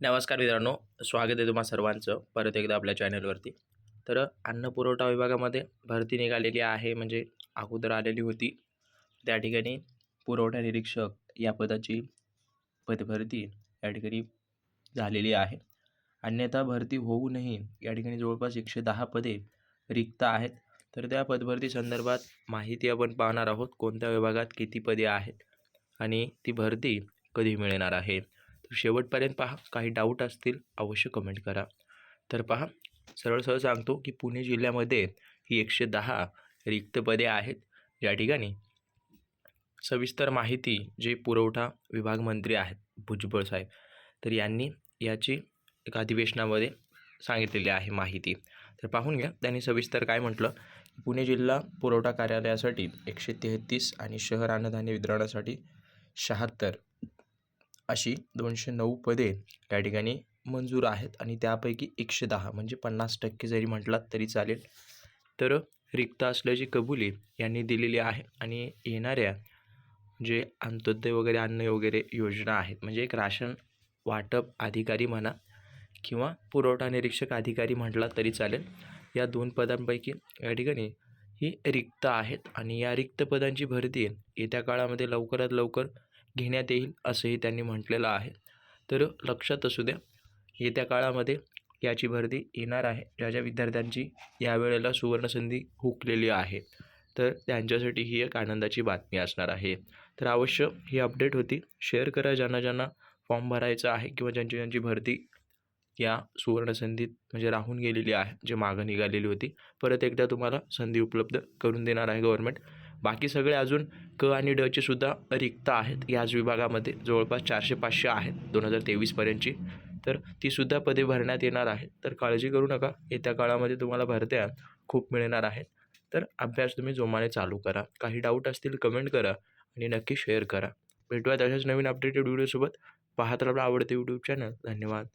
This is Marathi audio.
नमस्कार मित्रांनो स्वागत आहे तुम्हा सर्वांचं परत एकदा आपल्या चॅनलवरती. तर अन्न पुरवठा विभागामध्ये भरती निघालेली आहे म्हणजे अगोदर आलेली होती. त्या ठिकाणी पुरवठा निरीक्षक या पदाची पदभरती या ठिकाणी झालेली आहे. अन्यथा भरती होऊनही या ठिकाणी जवळपास एकशे दहा पदे रिक्त आहेत. तर त्या पदभरती संदर्भात माहिती आपण पाहणार आहोत कोणत्या विभागात किती पदे आहेत आणि ती भरती कधी मिळणार आहे. शेवटपर्यंत पहा काही डाऊट असतील अवश्य कमेंट करा. तर पहा सरळ सरळ सांगतो की पुणे जिल्ह्यामध्ये ही एकशे दहा रिक्त पदे आहेत. या ठिकाणी सविस्तर माहिती जे पुरवठा विभाग मंत्री आहेत भुजबळ साहेब तर यांनी याची एका अधिवेशनामध्ये सांगितलेली आहे माहिती. तर पाहून घ्या त्यांनी सविस्तर काय म्हटलं? पुणे जिल्हा पुरवठा कार्यालयासाठी एकशे तेहतीस आणि शहर अन्नधान्य वितरणासाठी शहात्तर अशी दोनशे नऊ पदे त्या ठिकाणी मंजूर आहेत आणि त्यापैकी एकशे दहा म्हणजे पन्नास टक्के जरी म्हटलात तरी चालेल. तर रिक्त असल्याची कबुली यांनी दिलेली आहे आणि येणाऱ्या जे अंत्योदय वगैरे अन्न वगैरे योजना आहेत म्हणजे एक राशन वाटप अधिकारी म्हणा किंवा पुरवठा निरीक्षक अधिकारी म्हटला तरी चालेल. या दोन पदांपैकी या ठिकाणी ही रिक्त आहेत आणि या रिक्त पदांची भरती येत्या काळामध्ये लवकरात लवकर घेण्यात येईल असंही त्यांनी म्हटलेलं आहे. तर लक्षात असू द्या येत्या काळामध्ये याची भरती येणार आहे. ज्या ज्या विद्यार्थ्यांची यावेळेला सुवर्णसंधी हुकलेली आहे तर त्यांच्यासाठी ही एक आनंदाची बातमी असणार आहे. तर अवश्य ही अपडेट होती. शेअर करा ज्यांना ज्यांना फॉर्म भरायचा आहे किंवा ज्यांची ज्यांची भरती या सुवर्णसंधीत म्हणजे राहून गेलेली आहे जे मागं निघालेली होती परत एकदा तुम्हाला संधी उपलब्ध करून देणार आहे गव्हर्नमेंट. बाकी सगळे अजून क आणि डचे सुद्धा रिक्त आहेत. याच विभागामध्ये जवळपास चारशे पाचशे आहेत दोन हजार तेवीसपर्यंतची तर तीसुद्धा पदे भरण्यात येणार आहेत. तर काळजी करू नका येत्या काळामध्ये तुम्हाला भरत्या खूप मिळणार आहेत. तर अभ्यास तुम्ही जोमाने चालू करा. काही डाऊट असतील कमेंट करा आणि नक्की शेअर करा. भेटूयात अशाच नवीन अपडेटेड व्हिडिओसोबत पाहत राहा आवडते यूट्यूब चॅनल धन्यवाद.